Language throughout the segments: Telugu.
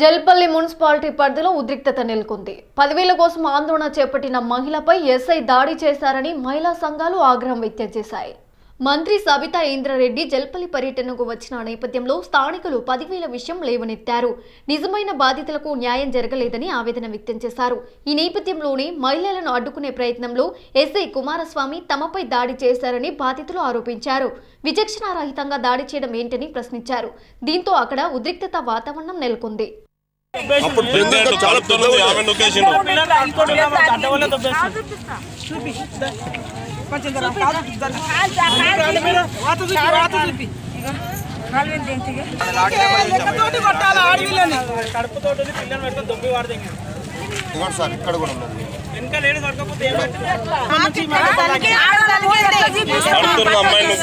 జల్పల్లి మున్సిపాలిటీ పరిధిలో ఉద్రిక్తత నెలకొంది. పదివేల కోసం ఆందోళన చేపట్టిన మహిళపై ఎస్ఐ దాడి చేశారని మహిళా సంఘాలు ఆగ్రహం వ్యక్తం చేశాయి. మంత్రి సబితా ఇంద్రారెడ్డి జల్పల్లి పర్యటనకు వచ్చిన నేపథ్యంలో స్థానికులు పదివేల విషయం లేవనెత్తారు. నిజమైన బాధితులకు న్యాయం జరగలేదని ఆవేదన వ్యక్తం చేశారు. ఈ నేపథ్యంలోనే మహిళలను అడ్డుకునే ప్రయత్నంలో ఎస్ఐ కుమారస్వామి తమపై దాడి చేశారని బాధితులు ఆరోపించారు. విచక్షణారహితంగా దాడి చేయడం ఏంటని ప్రశ్నించారు. దీంతో అక్కడ ఉద్రిక్తత వాతావరణం నెలకొంది. అప్పుడు ప్రెసిడెంట్ కలుపుతున్నది ఆమె ఆడవిల్లని కడుపుతోటి పిల్లలు పెట్టుకొని దొబ్బి వాడతాం ఇదిగోండి సార్ ఇక్కడ కూడా అమ్మాయిని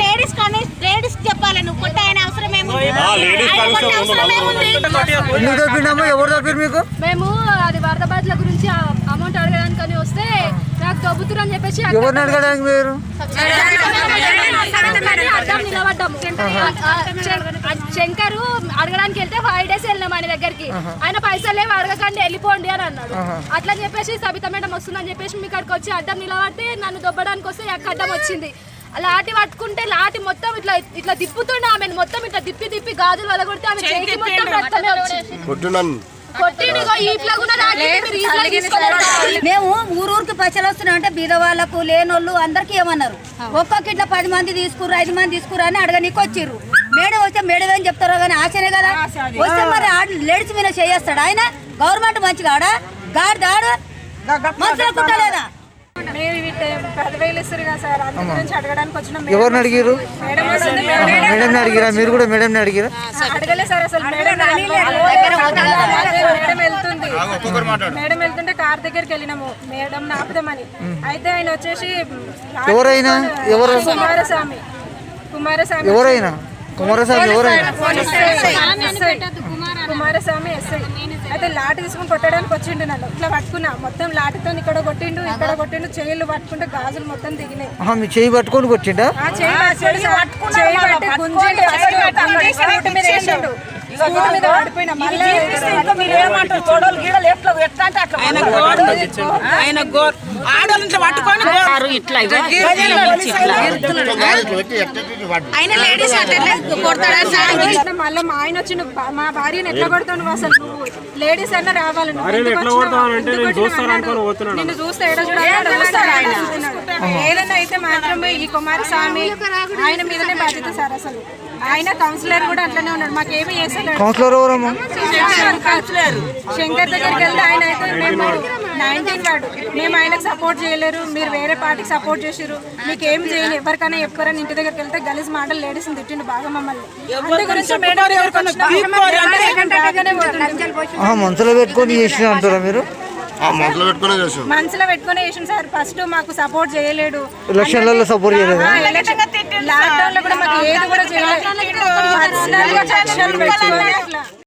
లేడీస్ కానీ లేడీస్ చెప్పాలి నువ్వు కొట్ట ఆయన అవసరం ఏముంది ఎవరు మీకు మేము అది వరద గురించి అమౌంట్ అడగడానికి వస్తే నాకు దొబ్బుతురు అని చెప్పేసి అక్కడ ఎవరిని అడగడానికి మీరు అడ్డం నిలబడ్డాము శంకరు అడగడానికి వెళ్తే ఫైవ్ డేస్ వెళ్ళినాం ఆయన దగ్గరికి. ఆయన పైసలు లేవు అడగకండి వెళ్ళిపోండి అని అన్నాడు. అట్లా చెప్పేసి సబిత మేడం వస్తుందని చెప్పేసి మీ ఇక్కడికి వచ్చి అడ్డం నిలబడితే నన్ను దొబ్బడానికి వస్తే అక్క అడ్డం వచ్చింది. లాటి పట్టుకుంటే లాటి మొత్తం ఇట్లా ఇట్లా తిప్పుతుండే ఆమె మొత్తం ఇట్లా తిప్పి తిప్పి గాజులు వలగొడితే ఆమె చేతికి మొత్తం రక్తమే వచ్చింది. మేము ఊరూరికి పైసలు వస్తున్నాం అంటే బీద వాళ్ళకు లేనోళ్ళు అందరికి ఏమన్నారు? ఒక్కొక్క ఇట్లా పది మంది తీసుకుర్రు ఐదు మంది తీసుకుర్రు అని అడగనీకి వచ్చిర్రు. మేడం వస్తే మేడం ఏం చెప్తారో కానీ ఆశనే కదా. వస్తే మరి ఆడ లేడీస్ మీద చేస్తాడు ఆయన? గవర్నమెంట్ మంచిగా ఆడా? గాడి దాడు మనుషులు కుట్టలేదా? ఎవరిని అడిగారు మేడం అడిగిరా? మీరు కూడా మేడంని అడిగిరా? అడగలే సార్ అసలు మేడం మేడం మేడం వెళ్తుంటే కార్ దగ్గరికి వెళ్ళినాము మేడం ఆపుదామని అయితే ఆయన వచ్చేసి ఎవరైనా ఎవరు కుమారస్వామి కుమారస్వామి ఎవరైనా కుమారస్వామి ఎవరైనా. కుమారస్వామి ఎస్ఐ అయితే లాటి తీసుకుని కొట్టడానికి వచ్చిండు నన్ను ఇట్లా పట్టుకున్నా మొత్తం లాటితో ఇక్కడ కొట్టిండు ఇక్కడ కొట్టిండు చేయిలు పట్టుకుంటే గాజులు మొత్తం దిగినాయి మీ చేయి పట్టుకొని కొట్టిండా ఆ చేయి పట్టుకొని చేయి పట్టి గుంజిండు గుంజి స్కూటీ మీద వేసిండు ఆయన ఆడోళ్ళు పట్టుకొని ఇట్లా లేడీస్ కొడతాడా? మళ్ళీ మా ఆయన వచ్చి నువ్వు బా- మా భార్యను ఎట్లా కొడతావు నువ్వు అసలు నువ్వు? లేడీస్ అన్న రావాలి నువ్వు ఎందుకు వచ్చినావు? ఎందుకు వచ్చినావు అన్నాడు. నిన్ను చూస్తే ఏడో చూడాలి, ఏడో చూడాలి ఆయన అంటున్నాడు. ఏదైనా అయితే మాత్రమే ఈ కుమారస్వామి ఆయన మీదనే బాధ్యత సార్ అసలు. ఆయన కౌన్సిలర్ కూడా అట్లనే ఉన్నాడు. మాకేమీ చేసలేడు కౌన్సిలర్ కౌన్సిలర్ శంకర్ దగ్గరికి వెళ్తే ఆయన అయితే మేము నైన్టీన్ వాడు. మేము ఆయనకు సపోర్ట్ చేయలేరు. మీరు వేరే పార్టీకి సపోర్ట్ చేసిరు మీకు ఏం చేయను ఎవరికైనా ఎప్పుడైనా ఇంటి దగ్గరికి వెళ్తే గలీజ్ మాటలు లేడీస్ తిట్టిండు బాగా మమ్మల్ని. అందు గురించి మేడం మనసులో పెట్టుకొని చేసిన అంటారా మీరు? మనసులో పెట్టుకునే చేసాం మనసులో పెట్టుకుని వేసిన సార్. ఫస్ట్ మాకు సపోర్ట్ చేయలేడు. ఎలక్షన్లలో సపోర్ట్ చేయలేదా? లాక్డౌన్లో కూడా మాకు ఏది కూడా చేయలేదు.